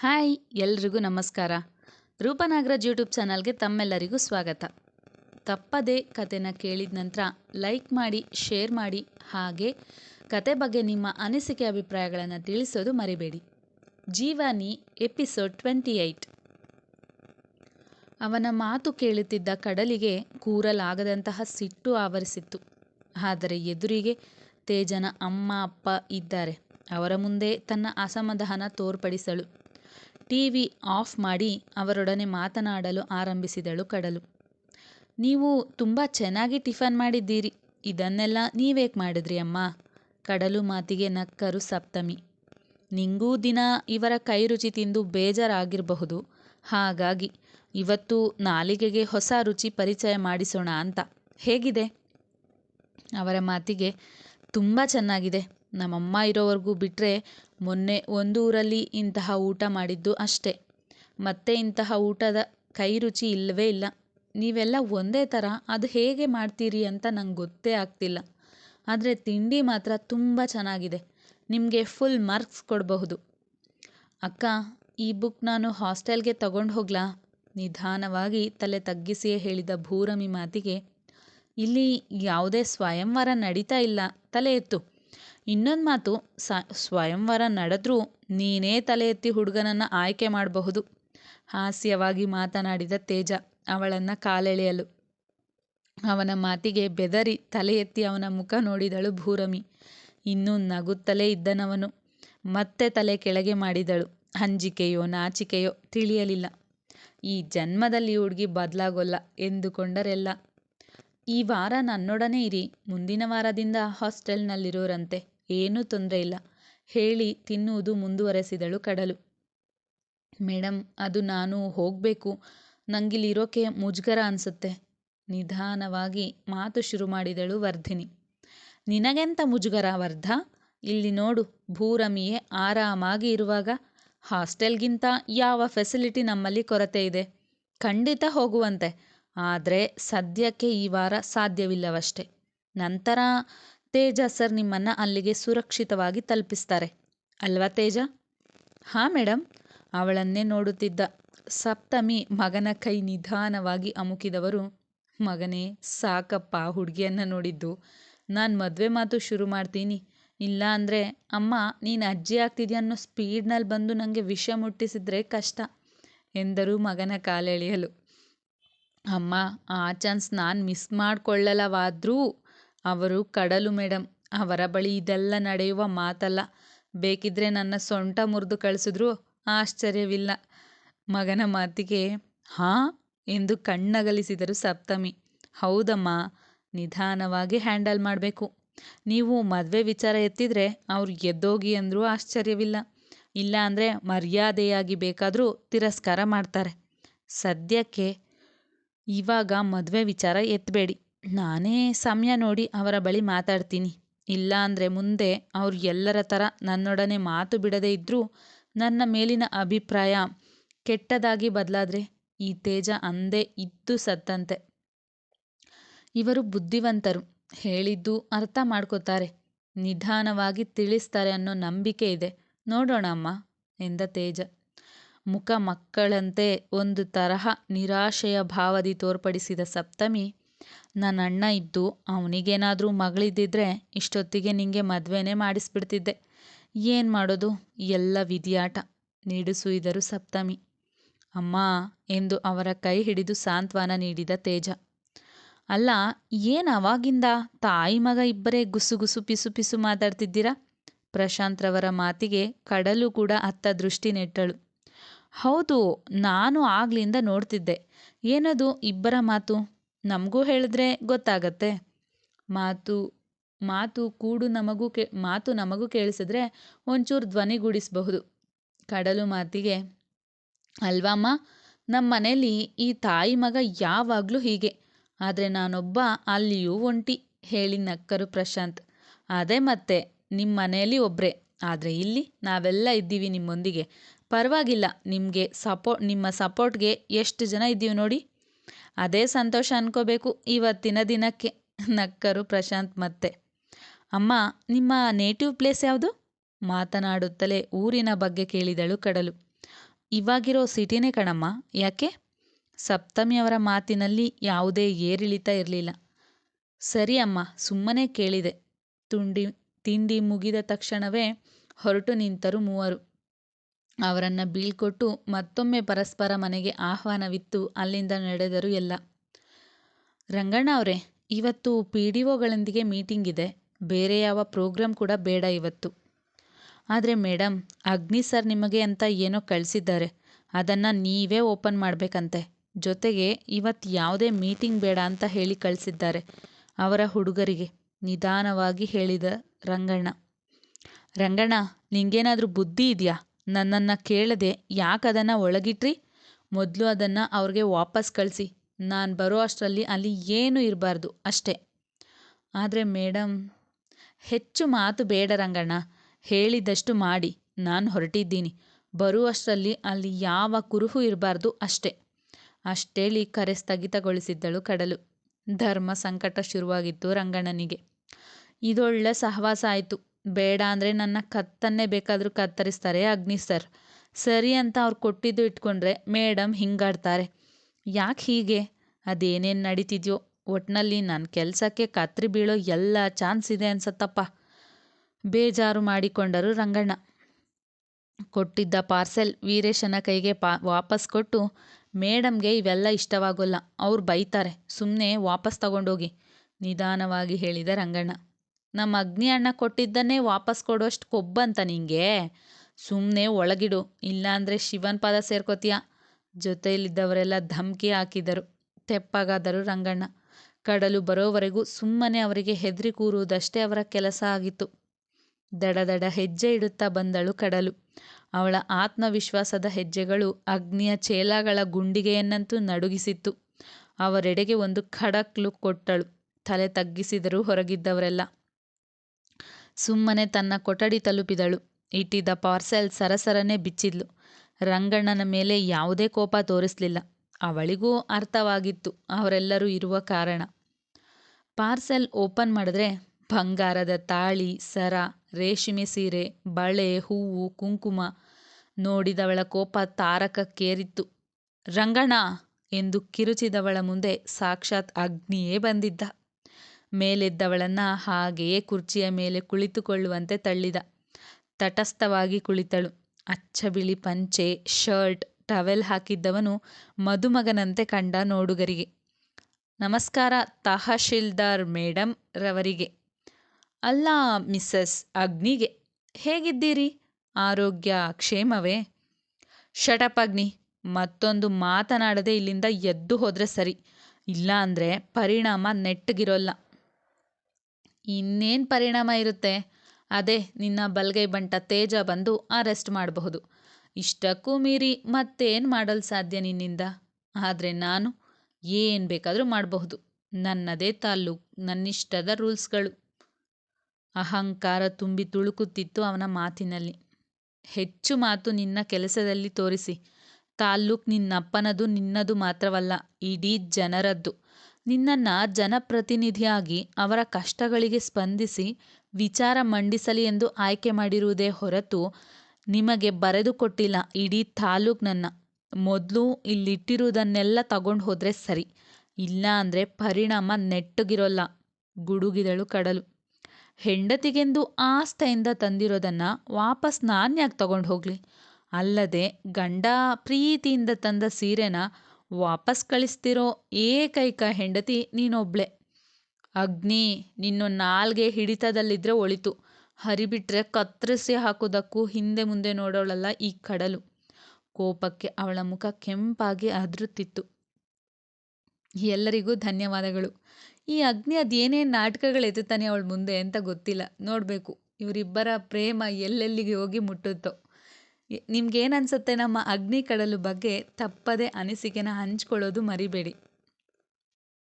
Hi, ಎಲ್ರಿಗೂ ನಮಸ್ಕಾರ. ರೂಪನಾಗರಾಜ್ YouTube ಚಾನಲ್ಗೆ ತಮ್ಮೆಲ್ಲರಿಗೂ ಸ್ವಾಗತ. ತಪ್ಪದೇ ಕತೆನ ಕೇಳಿದ ನಂತರ ಲೈಕ್ ಮಾಡಿ, ಶೇರ್ ಮಾಡಿ, ಹಾಗೆ ಕತೆ ಬಗ್ಗೆ ನಿಮ್ಮ ಅನಿಸಿಕೆ ಅಭಿಪ್ರಾಯಗಳನ್ನು ತಿಳಿಸೋದು ಮರಿಬೇಡಿ. ಜೀವಾನಿ ಎಪಿಸೋಡ್ ಟ್ವೆಂಟಿ ಏಯ್ಟ್ ಅವನ ಮಾತು ಕೇಳುತ್ತಿದ್ದ ಕಡಲಿಗೆ ಕೂರಲಾಗದಂತಹ ಸಿಟ್ಟು ಆವರಿಸಿತ್ತು. ಆದರೆ ಎದುರಿಗೆ ತೇಜನ ಅಮ್ಮ, ಅಪ್ಪ ಇದ್ದಾರೆ. ಅವರ ಮುಂದೆ ತನ್ನ ಅಸಮಾಧಾನ ತೋರ್ಪಡಿಸಲು ಟಿವಿ ಆಫ್ ಮಾಡಿ ಅವರೊಡನೆ ಮಾತನಾಡಲು ಆರಂಭಿಸಿದಳು ಕಡಲು. ನೀವು ತುಂಬ ಚೆನ್ನಾಗಿ ಟಿಫನ್ ಮಾಡಿದ್ದೀರಿ. ಇದನ್ನೆಲ್ಲ ನೀವೇಕೆ ಮಾಡಿದ್ರಿ ಅಮ್ಮ? ಕಡಲು ಮಾತಿಗೆ ನಕ್ಕರು ಸಪ್ತಮಿ. ನಿಂಗೂ ದಿನ ಇವರ ಕೈ ರುಚಿ ತಿಂದು ಬೇಜಾರಾಗಿರಬಹುದು. ಹಾಗಾಗಿ ಇವತ್ತು ನಾಲಿಗೆಗೆ ಹೊಸ ರುಚಿ ಪರಿಚಯ ಮಾಡಿಸೋಣ ಅಂತ. ಹೇಗಿದೆ? ಅವರ ಮಾತಿಗೆ ತುಂಬ ಚೆನ್ನಾಗಿದೆ. ನಮ್ಮಮ್ಮ ಇರೋವರೆಗೂ ಬಿಟ್ಟರೆ ಮೊನ್ನೆ ಒಂದು ಊರಲ್ಲಿ ಇಂತಹ ಊಟ ಮಾಡಿದ್ದು ಅಷ್ಟೇ. ಮತ್ತೆ ಇಂತಹ ಊಟದ ಕೈ ರುಚಿ ಇಲ್ಲವೇ ಇಲ್ಲ. ನೀವೆಲ್ಲ ಒಂದೇ ಥರ ಅದು ಹೇಗೆ ಮಾಡ್ತೀರಿ ಅಂತ ನಂಗೆ ಗೊತ್ತೇ ಆಗ್ತಿಲ್ಲ. ಆದರೆ ತಿಂಡಿ ಮಾತ್ರ ತುಂಬ ಚೆನ್ನಾಗಿದೆ. ನಿಮಗೆ ಫುಲ್ ಮಾರ್ಕ್ಸ್ ಕೊಡಬಹುದು. ಅಕ್ಕ, ಈ ಬುಕ್ ನಾನು ಹಾಸ್ಟೆಲ್ಗೆ ತಗೊಂಡು ಹೋಗ್ಲಾ? ನಿಧಾನವಾಗಿ ತಲೆ ತಗ್ಗಿಸಿಯೇ ಹೇಳಿದ ಭೂರಮಿ ಮಾತಿಗೆ, ಇಲ್ಲಿ ಯಾವುದೇ ಸ್ವಯಂವರ ನಡೀತಾ ಇಲ್ಲ. ತಲೆ ಎತ್ತು. ಇನ್ನೊಂದು ಮಾತು, ಸ, ಸ್ವಯಂವರ ನಡೆದ್ರೂ ನೀನೇ ತಲೆ ಎತ್ತಿ ಹುಡುಗನನ್ನು ಆಯ್ಕೆ ಮಾಡಬಹುದು. ಹಾಸ್ಯವಾಗಿ ಮಾತನಾಡಿದ ತೇಜ ಅವಳನ್ನು ಕಾಲೆಳೆಯಲು. ಅವನ ಮಾತಿಗೆ ಬೆದರಿ ತಲೆ ಎತ್ತಿ ಅವನ ಮುಖ ನೋಡಿದಳು ಭೂರಮಿ. ಇನ್ನೂ ನಗುತ್ತಲೇ ಇದ್ದನವನು. ಮತ್ತೆ ತಲೆ ಕೆಳಗೆ ಮಾಡಿದಳು. ಅಂಜಿಕೆಯೋ ನಾಚಿಕೆಯೋ ತಿಳಿಯಲಿಲ್ಲ. ಈ ಜನ್ಮದಲ್ಲಿ ಹುಡುಗಿ ಬದಲಾಗೋಲ್ಲ ಎಂದುಕೊಂಡರೆಲ್ಲ. ಈ ವಾರ ನನ್ನೊಡನೆ ಇರಿ, ಮುಂದಿನ ವಾರದಿಂದ ಹಾಸ್ಟೆಲ್ನಲ್ಲಿರೋರಂತೆ. ಏನೂ ತೊಂದರೆ ಇಲ್ಲ. ಹೇಳಿ ತಿನ್ನುವುದು ಮುಂದುವರೆಸಿದಳು ಕಡಲು. ಮೇಡಮ್ ಅದು ನಾನು ಹೋಗಬೇಕು. ನಂಗಿಲ್ಲಿರೋಕೆ ಮುಜುಗರ ಅನಿಸುತ್ತೆ. ನಿಧಾನವಾಗಿ ಮಾತು ಶುರು ಮಾಡಿದಳು ವರ್ಧಿನಿ. ನಿನಗೆಂತ ಮುಜುಗರ ವರ್ಧ? ಇಲ್ಲಿ ನೋಡು, ಭೂರಮಿಯೇ ಆರಾಮಾಗಿ ಇರುವಾಗ. ಹಾಸ್ಟೆಲ್ಗಿಂತ ಯಾವ ಫೆಸಿಲಿಟಿ ನಮ್ಮಲ್ಲಿ ಕೊರತೆ ಇದೆ. ಖಂಡಿತ ಹೋಗುವಂತೆ. ಆದರೆ ಸದ್ಯಕ್ಕೆ ಈ ವಾರ ಸಾಧ್ಯವಿಲ್ಲವಷ್ಟೆ. ನಂತರ ತೇಜ ಸರ್ ನಿಮ್ಮನ್ನು ಅಲ್ಲಿಗೆ ಸುರಕ್ಷಿತವಾಗಿ ತಲುಪಿಸ್ತಾರೆ. ಅಲ್ವಾ ತೇಜ? ಹಾಂ ಮೇಡಮ್ ಅವಳನ್ನೇ ನೋಡುತ್ತಿದ್ದ ಸಪ್ತಮಿ ಮಗನ ಕೈ ನಿಧಾನವಾಗಿ ಅಮುಕಿದವರು, ಮಗನೇ, ಸಾಕಪ್ಪ ಹುಡುಗಿಯನ್ನು ನೋಡಿದ್ದು. ನಾನು ಮದುವೆ ಮಾತು ಶುರು ಮಾಡ್ತೀನಿ. ಇಲ್ಲ ಅಂದರೆ, ಅಮ್ಮ, ನೀನು ಅಜ್ಜಿ ಆಗ್ತಿದ್ಯಾ ಅನ್ನೋ ಸ್ಪೀಡ್ನಲ್ಲಿ ಬಂದು ನನಗೆ ವಿಷ ಮುಟ್ಟಿಸಿದ್ರೆ ಕಷ್ಟ, ಎಂದರು ಮಗನ ಕಾಲೆಳೆಯಲು. ಅಮ್ಮ, ಆ ಚಾನ್ಸ್ ನಾನು ಮಿಸ್ ಮಾಡಿಕೊಳ್ಳಲವಾದರೂ ಅವರು ಕಡಲು ಮೇಡಮ್ ಅವರ ಬಳಿ ಇದೆಲ್ಲ ನಡೆಯುವ ಮಾತಲ್ಲ. ಬೇಕಿದ್ರೆ ನನ್ನ ಸೊಂಟ ಮುರಿದು ಕಳಿಸಿದ್ರೂ ಆಶ್ಚರ್ಯವಿಲ್ಲ. ಮಗನ ಮಾತಿಗೆ, ಹಾಂ ಎಂದು ಕಣ್ಣಗಲಿಸಿದರು ಸಪ್ತಮಿ. ಹೌದಮ್ಮ, ನಿಧಾನವಾಗಿ ಹ್ಯಾಂಡಲ್ ಮಾಡಬೇಕು. ನೀವು ಮದುವೆ ವಿಚಾರ ಎತ್ತಿದ್ರೆ ಅವ್ರು ಎದ್ದೋಗಿ ಅಂದರೂ ಆಶ್ಚರ್ಯವಿಲ್ಲ. ಇಲ್ಲ ಅಂದರೆ ಮರ್ಯಾದೆಯಾಗಿ ಬೇಕಾದರೂ ತಿರಸ್ಕಾರ ಮಾಡ್ತಾರೆ. ಸದ್ಯಕ್ಕೆ ಇವಾಗ ಮದುವೆ ವಿಚಾರ ಎತ್ತಬೇಡಿ ನಾನೇ ಸಮಯ ನೋಡಿ ಅವರ ಬಳಿ ಮಾತಾಡ್ತೀನಿ. ಇಲ್ಲ ಅಂದರೆ ಮುಂದೆ ಅವ್ರು ಎಲ್ಲರ ಥರ ನನ್ನೊಡನೆ ಮಾತು ಬಿಡದೇ ಇದ್ದರೂ ನನ್ನ ಮೇಲಿನ ಅಭಿಪ್ರಾಯ ಕೆಟ್ಟದಾಗಿ ಬದಲಾದರೆ ಈ ತೇಜ ಅಂದೇ ಇದ್ದು ಸತ್ತಂತೆ. ಇವರು ಬುದ್ಧಿವಂತರು. ಹೇಳಿದ್ದು ಅರ್ಥ ಮಾಡ್ಕೋತಾರೆ. ನಿಧಾನವಾಗಿ ತಿಳಿಸ್ತಾರೆ ಅನ್ನೋ ನಂಬಿಕೆ ಇದೆ. ನೋಡೋಣ ಅಮ್ಮ, ಎಂದ ತೇಜ. ಮುಖ ಮಕ್ಕಳಂತೆ ಒಂದು ತರಹ ನಿರಾಶೆಯ ಭಾವದಿ ತೋರ್ಪಡಿಸಿದ ಸಪ್ತಮಿ ನನ್ನ ಅಣ್ಣ ಇದ್ದು ಅವನಿಗೇನಾದರೂ ಮಗಳಿದ್ದಿದ್ರೆ ಇಷ್ಟೊತ್ತಿಗೆ ನಿಂಗೆ ಮದುವೆನೇ ಮಾಡಿಸ್ಬಿಡ್ತಿದ್ದೆ. ಏನು ಮಾಡೋದು? ಎಲ್ಲ ವಿಧಿಯಾಟ. ನಿಡುಸುಯಿದರು ಸಪ್ತಮಿ. ಅಮ್ಮ ಎಂದು ಅವರ ಕೈ ಹಿಡಿದು ಸಾಂತ್ವನ ನೀಡಿದ ತೇಜ. ಅಲ್ಲ, ಏನು ಅವಾಗಿಂದ? ತಾಯಿ ಮಗ ಇಬ್ಬರೇ ಗುಸುಗುಸು ಗುಸು ಪಿಸು ಪಿಸು ಮಾತಾಡ್ತಿದ್ದೀರಾ? ಪ್ರಶಾಂತ್ರವರ ಮಾತಿಗೆ ಕಡಲು ಕೂಡ ಅತ್ತ ದೃಷ್ಟಿ ನೆಟ್ಟಳು. ಹೌದು, ನಾನು ಆಗ್ಲಿಂದ ನೋಡ್ತಿದ್ದೆ. ಏನದು ಇಬ್ಬರ ಮಾತು? ನಮಗೂ ಹೇಳಿದ್ರೆ ಗೊತ್ತಾಗತ್ತೆ. ಮಾತು ಮಾತು ಕೂಡು ನಮಗೂ ಕೇ, ಮಾತು ನಮಗೂ ಕೇಳಿಸಿದ್ರೆ ಒಂಚೂರು ಧ್ವನಿಗೂಡಿಸಬಹುದು ಕಡಲು ಮಾತಿಗೆ ಅಲ್ವಮ್ಮ ನಮ್ಮ ಮನೇಲಿ ಈ ತಾಯಿ ಮಗ ಯಾವಾಗಲೂ ಹೀಗೆ. ಆದರೆ ನಾನೊಬ್ಬ ಅಲ್ಲಿಯೂ ಒಂಟಿ, ಹೇಳಿ ನಕ್ಕರು ಪ್ರಶಾಂತ್. ಅದೇ ಮತ್ತೆ ನಿಮ್ಮ ಮನೆಯಲ್ಲಿ ಒಬ್ಬರೇ ಆದರೆ ಇಲ್ಲಿ ನಾವೆಲ್ಲ ಇದ್ದೀವಿ ನಿಮ್ಮೊಂದಿಗೆ. ಪರವಾಗಿಲ್ಲ, ನಿಮಗೆ ಸಪೋ, ನಿಮ್ಮ ಸಪೋರ್ಟ್ಗೆ ಎಷ್ಟು ಜನ ಇದ್ದೀವಿ ನೋಡಿ. ಅದೇ ಸಂತೋಷ ಅನ್ಕೋಬೇಕು. ಇವತ್ತಿನ ದಿನಕ್ಕೆ ನಕ್ಕರು ಪ್ರಶಾಂತ್ ಮತ್ತೆ. ಅಮ್ಮ, ನಿಮ್ಮ ನೇಟಿವ್ ಪ್ಲೇಸ್ ಯಾವುದು? ಮಾತನಾಡುತ್ತಲೇ ಊರಿನ ಬಗ್ಗೆ ಕೇಳಿದಳು ಕಡಲು. ಇವಾಗಿರೋ ಸಿಟಿನೇ ಕಣಮ್ಮ. ಯಾಕೆ? ಸಪ್ತಮಿಯವರ ಮಾತಿನಲ್ಲಿ ಯಾವುದೇ ಏರಿಳಿತ ಇರಲಿಲ್ಲ. ಸರಿ ಅಮ್ಮ, ಸುಮ್ಮನೆ ಕೇಳಿದೆ. ತುಂಡಿ, ತಿಂಡಿ ಮುಗಿದ ತಕ್ಷಣವೇ ಹೊರಟು ನಿಂತರು ಮೂವರು. ಅವರನ್ನು ಬೀಳ್ಕೊಟ್ಟು ಮತ್ತೊಮ್ಮೆ ಪರಸ್ಪರ ಮನೆಗೆ ಆಹ್ವಾನವಿತ್ತು. ಅಲ್ಲಿಂದ ನಡೆದರು ಎಲ್ಲ. ರಂಗಣ್ಣ ಅವರೇ, ಇವತ್ತು ಪಿ ಡಿ ಒಗಳೊಂದಿಗೆ ಮೀಟಿಂಗ್ ಇದೆ. ಬೇರೆ ಯಾವ ಪ್ರೋಗ್ರಾಮ್ ಕೂಡ ಬೇಡ ಇವತ್ತು. ಆದರೆ ಮೇಡಮ್ ಅಗ್ನಿ ಸರ್ ನಿಮಗೆ ಅಂತ ಏನೋ ಕಳಿಸಿದ್ದಾರೆ. ಅದನ್ನು ನೀವೇ ಓಪನ್ ಮಾಡಬೇಕಂತೆ. ಜೊತೆಗೆ ಇವತ್ತು ಯಾವುದೇ ಮೀಟಿಂಗ್ ಬೇಡ ಅಂತ ಹೇಳಿ ಕಳಿಸಿದ್ದಾರೆ ಅವರ ಹುಡುಗರಿಗೆ. ನಿಧಾನವಾಗಿ ಹೇಳಿದ ರಂಗಣ್ಣ. ರಂಗಣ್ಣ, ನಿಂಗೇನಾದರೂ ಬುದ್ಧಿ ಇದೆಯಾ? ನನ್ನನ್ನು ಕೇಳದೆ ಯಾಕೆ ಅದನ್ನು ಒಳಗಿಟ್ರಿ? ಮೊದಲು ಅದನ್ನು ಅವ್ರಿಗೆ ವಾಪಸ್ ಕಳಿಸಿ. ನಾನು ಬರೋ ಅಷ್ಟರಲ್ಲಿ ಅಲ್ಲಿ ಏನೂ ಇರಬಾರ್ದು, ಅಷ್ಟೇ. ಆದರೆ ಮೇಡಮ್ ಹೆಚ್ಚು ಮಾತು ಬೇಡ ರಂಗಣ್ಣ. ಹೇಳಿದಷ್ಟು ಮಾಡಿ. ನಾನು ಹೊರಟಿದ್ದೀನಿ. ಬರುವಷ್ಟರಲ್ಲಿ ಅಲ್ಲಿ ಯಾವ ಕುರುಹು ಇರಬಾರ್ದು, ಅಷ್ಟೇ. ಅಷ್ಟೇಳಿ ಕರೆ ಸ್ಥಗಿತಗೊಳಿಸಿದ್ದಳು ಕಡಲು. ಧರ್ಮ ಸಂಕಟ ಶುರುವಾಗಿತ್ತು ರಂಗಣ್ಣನಿಗೆ. ಇದೊಳ್ಳೆ ಸಹವಾಸ ಆಯಿತು. ಬೇಡ ಅಂದರೆ ನನ್ನ ಕತ್ತನ್ನೇ ಬೇಕಾದರೂ ಕತ್ತರಿಸ್ತಾರೆ ಅಗ್ನಿ ಸರ್. ಸರಿ ಅಂತ ಅವ್ರು ಕೊಟ್ಟಿದ್ದು ಇಟ್ಕೊಂಡ್ರೆ ಮೇಡಮ್ ಹಿಂಗಾಡ್ತಾರೆ. ಯಾಕೆ ಹೀಗೆ? ಅದೇನೇನು ನಡೀತಿದ್ಯೋ? ಒಟ್ನಲ್ಲಿ ನನ್ನ ಕೆಲಸಕ್ಕೆ ಕತ್ರಿ ಬೀಳೋ ಎಲ್ಲ ಚಾನ್ಸ್ ಇದೆ ಅನ್ಸತ್ತಪ್ಪ. ಬೇಜಾರು ಮಾಡಿಕೊಂಡರು ರಂಗಣ್ಣ. ಕೊಟ್ಟಿದ್ದ ಪಾರ್ಸೆಲ್ ವೀರೇಶನ ಕೈಗೆ ಪಾ ವಾಪಸ್ ಕೊಟ್ಟು ಮೇಡಮ್ಗೆ ಇವೆಲ್ಲ ಇಷ್ಟವಾಗೋಲ್ಲ. ಅವ್ರು ಬೈತಾರೆ. ಸುಮ್ಮನೆ ವಾಪಸ್ ತಗೊಂಡೋಗಿ. ನಿಧಾನವಾಗಿ ಹೇಳಿದ ರಂಗಣ್ಣ. ನಮ್ಮ ಅಗ್ನಿ ಅಣ್ಣ ಕೊಟ್ಟಿದ್ದನ್ನೇ ವಾಪಸ್ ಕೊಡೋಷ್ಟು ಕೊಬ್ಬಂತ ನಿಂಗೆ. ಸುಮ್ಮನೆ ಒಳಗಿಡು, ಇಲ್ಲಾಂದರೆ ಶಿವನ್ ಪಾದ ಸೇರ್ಕೋತೀಯ. ಜೊತೆಯಲ್ಲಿದ್ದವರೆಲ್ಲ ಧಮ್ಕಿ ಹಾಕಿದರು, ತೆಪ್ಪಗಾದರು ರಂಗಣ್ಣ. ಕಡಲು ಬರೋವರೆಗೂ ಸುಮ್ಮನೆ ಅವರಿಗೆ ಹೆದರಿ ಕೂರುವುದಷ್ಟೇ ಅವರ ಕೆಲಸ ಆಗಿತ್ತು. ದಡದಡ ದಡ ಹೆಜ್ಜೆ ಇಡುತ್ತಾ ಬಂದಳು ಕಡಲು. ಅವಳ ಆತ್ಮವಿಶ್ವಾಸದ ಹೆಜ್ಜೆಗಳು ಅಗ್ನಿಯ ಚೇಲಾಗಳ ಗುಂಡಿಗೆಯನ್ನಂತೂ ನಡುಗಿಸಿತ್ತು. ಅವರೆಡೆಗೆ ಒಂದು ಖಡಕ್ ಲುಕ್ ಕೊಟ್ಟಳು. ತಲೆ ತಗ್ಗಿಸಿದರು ಹೊರಗಿದ್ದವರೆಲ್ಲ. ಸುಮ್ಮನೆ ತನ್ನ ಕೊಠಡಿ ತಲುಪಿದಳು. ಇಟ್ಟಿದ್ದ ಪಾರ್ಸೆಲ್ ಸರಸರನೆ ಬಿಚ್ಚಿದ್ಲು. ರಂಗಣ್ಣನ ಮೇಲೆ ಯಾವುದೇ ಕೋಪ ತೋರಿಸಲಿಲ್ಲ. ಅವಳಿಗೂ ಅರ್ಥವಾಗಿತ್ತು ಅವರೆಲ್ಲರೂ ಇರುವ ಕಾರಣ. ಪಾರ್ಸೆಲ್ ಓಪನ್ ಮಾಡಿದ್ರೆ ಬಂಗಾರದ ತಾಳಿ, ಸರ, ರೇಷ್ಮೆ ಸೀರೆ, ಬಳೆ, ಹೂವು, ಕುಂಕುಮ ನೋಡಿದವಳ ಕೋಪ ತಾರಕಕ್ಕೇರಿತ್ತು. ರಂಗಣ್ಣ! ಎಂದು ಕಿರುಚಿದವಳ ಮುಂದೆ ಸಾಕ್ಷಾತ್ ಅಗ್ನಿಯೇ ಬಂದಿದ್ದ. ಮೇಲೆದ್ದವಳನ್ನ ಹಾಗೆಯೇ ಕುರ್ಚಿಯ ಮೇಲೆ ಕುಳಿತುಕೊಳ್ಳುವಂತೆ ತಳ್ಳಿದ. ತಟಸ್ಥವಾಗಿ ಕುಳಿತಳು. ಅಚ್ಚ ಬಿಳಿ ಪಂಚೆ, ಶರ್ಟ್, ಟವೆಲ್ ಹಾಕಿದ್ದವನು ಮದುಮಗನಂತೆ ಕಂಡ ನೋಡುಗರಿಗೆ. ನಮಸ್ಕಾರ ತಹಶೀಲ್ದಾರ್ ಮೇಡಮ್ ರವರಿಗೆ. ಅಲ್ಲ ಮಿಸ್ಸಸ್ ಅಗ್ನಿಗೆ. ಹೇಗಿದ್ದೀರಿ? ಆರೋಗ್ಯ ಕ್ಷೇಮವೇ? ಶಟಪ್ ಅಗ್ನಿ. ಮತ್ತೊಂದು ಮಾತನಾಡದೆ ಇಲ್ಲಿಂದ ಎದ್ದು ಹೋದರೆ ಸರಿ. ಇಲ್ಲ ಅಂದರೆ ಪರಿಣಾಮ ನೆಟ್ಟಗಿರೋಲ್ಲ. ಇನ್ನೇನು ಪರಿಣಾಮ ಇರುತ್ತೆ? ಅದೇ, ನಿನ್ನ ಬಲ್ಗೈ ಬಂಟ ತೇಜ ಬಂದು ಅರೆಸ್ಟ್ ಮಾಡಬಹುದು. ಇಷ್ಟಕ್ಕೂ ಮೀರಿ ಮತ್ತೇನು ಮಾಡಲು ಸಾಧ್ಯ ನಿನ್ನಿಂದ? ಆದರೆ ನಾನು ಏನು ಬೇಕಾದರೂ ಮಾಡಬಹುದು. ನನ್ನದೇ ತಾಲ್ಲೂಕ್, ನನ್ನಿಷ್ಟದ ರೂಲ್ಸ್ಗಳು. ಅಹಂಕಾರ ತುಂಬಿ ತುಳುಕುತ್ತಿತ್ತು ಅವನ ಮಾತಿನಲ್ಲಿ. ಹೆಚ್ಚು ಮಾತು ನಿನ್ನ ಕೆಲಸದಲ್ಲಿ ತೋರಿಸಿ. ತಾಲ್ಲೂಕ್ ನಿನ್ನಪ್ಪನದು ನಿನ್ನದು ಮಾತ್ರವಲ್ಲ, ಇಡೀ ಜನರದ್ದು. ನಿನ್ನನ್ನು ಜನಪ್ರತಿನಿಧಿಯಾಗಿ ಅವರ ಕಷ್ಟಗಳಿಗೆ ಸ್ಪಂದಿಸಿ ವಿಚಾರ ಮಂಡಿಸಲಿ ಎಂದು ಆಯ್ಕೆ ಮಾಡಿರುವುದೇ ಹೊರತು ನಿಮಗೆ ಬರೆದು ಕೊಟ್ಟಿಲ್ಲ ಇಡೀ ತಾಲೂಕ್ನನ್ನು ಮೊದಲು ಇಲ್ಲಿಟ್ಟಿರುವುದನ್ನೆಲ್ಲ ತಗೊಂಡು ಹೋದರೆ ಸರಿ. ಇಲ್ಲ ಅಂದ್ರೆ ಪರಿಣಾಮ ನೆಟ್ಟಗಿರೋಲ್ಲ. ಗುಡುಗಿದಳು ಕಡಲು. ಹೆಂಡತಿಗೆಂದು ಆಸ್ಥೆಯಿಂದ ತಂದಿರೋದನ್ನ ವಾಪಸ್ ನಾನು ಯಾಕೆ ತಗೊಂಡು ಹೋಗಲಿ. ಅಲ್ಲದೆ ಗಂಡ ಪ್ರೀತಿಯಿಂದ ತಂದ ಸೀರೆನ ವಾಪಸ್ ಕಳಿಸ್ತಿರೋ ಏಕೈಕ ಹೆಂಡತಿ ನೀನೊಬ್ಳೆ. ಅಗ್ನಿ ನಿನ್ನ ನಾಲ್ಗೆ ಹಿಡಿತದಲ್ಲಿದ್ರೆ ಒಳಿತು. ಹರಿಬಿಟ್ರೆ ಕತ್ತರಿಸಿ ಹಾಕೋದಕ್ಕೂ ಹಿಂದೆ ಮುಂದೆ ನೋಡೋಳಲ್ಲ ಈ ಕಡಲು. ಕೋಪಕ್ಕೆ ಅವಳ ಮುಖ ಕೆಂಪಾಗಿ ಅದರುತ್ತಿತ್ತು. ಎಲ್ಲರಿಗೂ ಧನ್ಯವಾದಗಳು. ಈ ಅಗ್ನಿ ಅದೇನೇನು ನಾಟಕಗಳು ಎತ್ತುತ್ತಾನೆ ಅವಳ ಮುಂದೆ ಅಂತ ಗೊತ್ತಿಲ್ಲ. ನೋಡಬೇಕು. ಇವರಿಬ್ಬರ ಪ್ರೇಮ ಎಲ್ಲೆಲ್ಲಿಗೆ ಹೋಗಿ ಮುಟ್ಟುತ್ತೋ. ನಿಮ್ಗೇನು ಅನಿಸುತ್ತೆ ನಮ್ಮ ಅಗ್ನಿ ಕಡಲು ಬಗ್ಗೆ ತಪ್ಪದೆ ಅನಿಸಿಕೆನ ಹಂಚ್ಕೊಳ್ಳೋದು ಮರಿಬೇಡಿ.